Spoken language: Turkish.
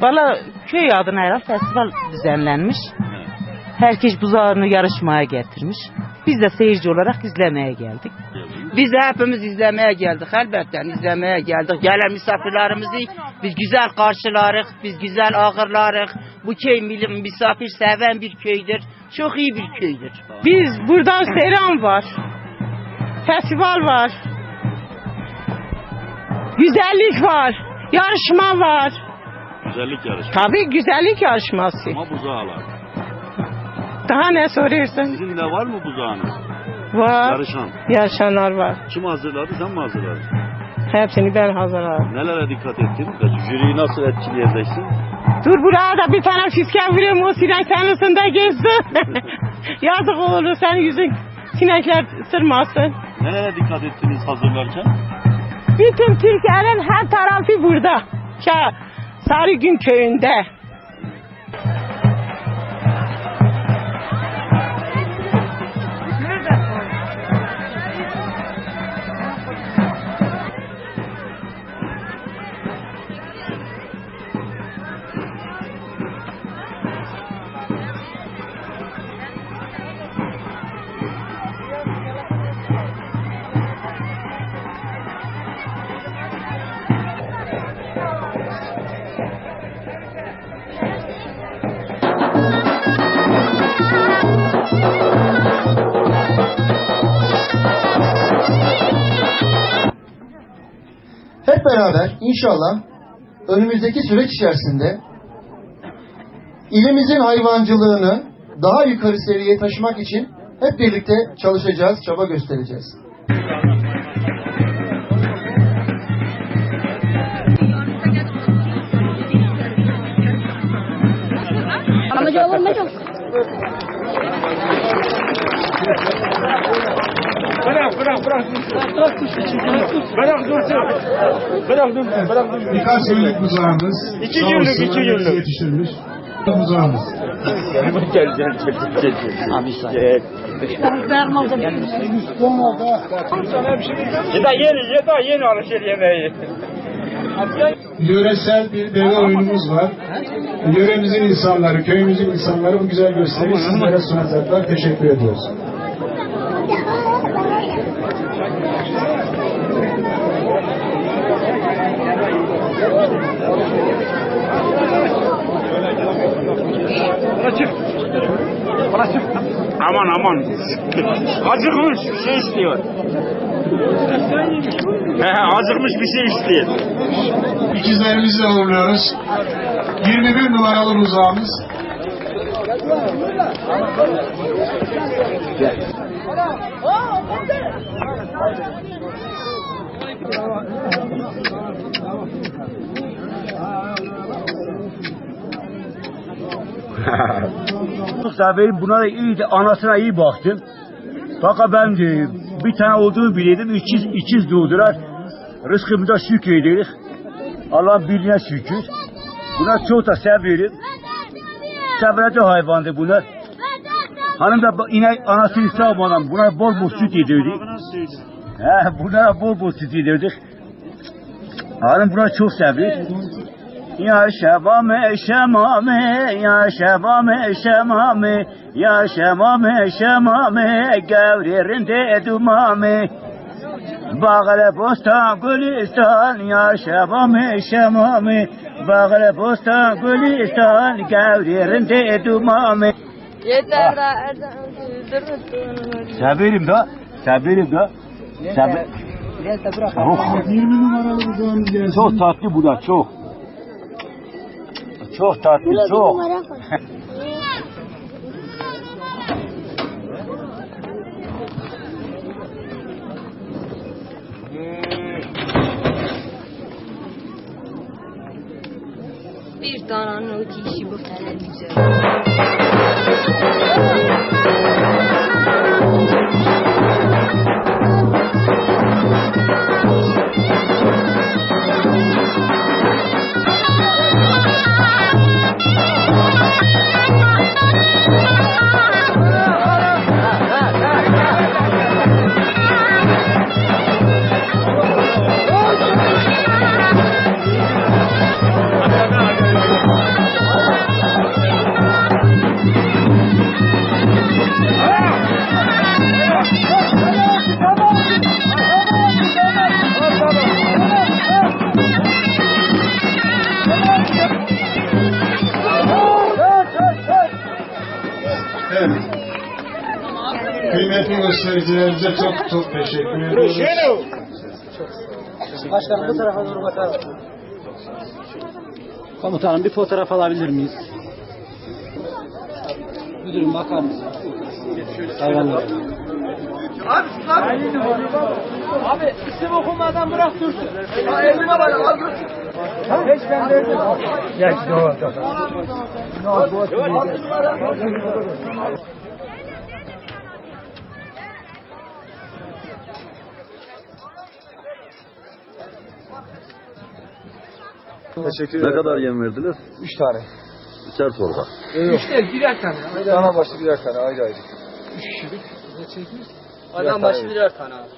Valla köy adına herhalde festival düzenlenmiş. Herkes buzağını yarışmaya getirmiş. Biz de seyirci olarak izlemeye geldik. Biz de hepimiz izlemeye geldik elbette izlemeye geldik. Gelen misafirlerimizi biz güzel karşılarız, biz güzel ağırlarız. Bu köy misafir seven bir köydür. Çok iyi bir köydür. Biz burada seyran var. Festival var. Güzellik var. Yarışma var. Güzellik yarışı. Tabii güzellik yarışması. Ama buzağlar. Daha ne soruyorsun? Sizin de var mı buzağınız? Var. Yarışan. Yarışanlar var. Kim hazırladı sen mi hazırladın? Hepsini ben hazırladım. Nelere dikkat ettin? Jüriyi nasıl etkileyeceksin? Dur buraya da bir tane fiske vurayım o sinek senin üstünde gezsin. Yazık olur senin yüzün sinekler sırmasın. Nelere dikkat ettiniz hazırlarken? Bütün Türkiye'nin her tarafı burada. Sarıgün köyünde. Beraber inşallah önümüzdeki süreç içerisinde ilimizin hayvancılığını daha yukarı seviyeye taşımak için hep birlikte çalışacağız, çaba göstereceğiz. Amacı olur mu çok? Birkaç yıllık buzağımız. İki yıllık, iki yıllık. Yetiştirilmiş. Buzağımız. Yöresel bir deve oyunumuz var. Yöremizin insanları, köyümüzün insanları bu güzel gösteriyi sizlere sunacaklar. Teşekkür ediyoruz. Aman aman. Acıkmış bir şey istiyor. He, acıkmış bir şey istiyor. İkizlerimizi uğurluyoruz. 21 numaralı buzağımız. Severim buna da iyi anasına iyi baktım. Fakat ben bir tane olduğunu biliyordum. İkiz, ikiz doğdular. Rızkımıza şükrediyoruz. Allah'ın birliğine şükür. Buna çok da severim. Sevrede hayvandı bunlar. Hanım da yine anasını sağmadan buna bol bol süt yedirdik. He, bunlara bol bol süt yedirdik. Hanım buna çok seviyor. Ya şebame şemame, ya şebame şemame, ya şemame şemame, gevririnde dumame. Bağlı bostan gülistan, ya şebame şemame, bağlı bostan gülistan, gevririnde dumame. Yeter da. Severim da, da. Sever. Oh, 20 numaralı buzağımız gelsin. çok tatlı bu da çok. Çok tatlı, çok. Bir tane o dişi bu kadar Kıymetli göstericilerimize çok çok teşekkür ediyoruz. Başkanım bu tarafa doğru bakar Komutanım bir fotoğraf alabilir miyiz? Müdürüm bakar mısın? Hayvanlar. Abi isim okumadan bırak dursun. Elime bak al götür. Hiç ben verdim. Ya işte o. Teşekkür Ne kadar yem verdiniz? Üç tane. Üçer torba. Üç değil birer tane. Dana başı birer tane ayrı ayrı. Adam başı birer tane abi.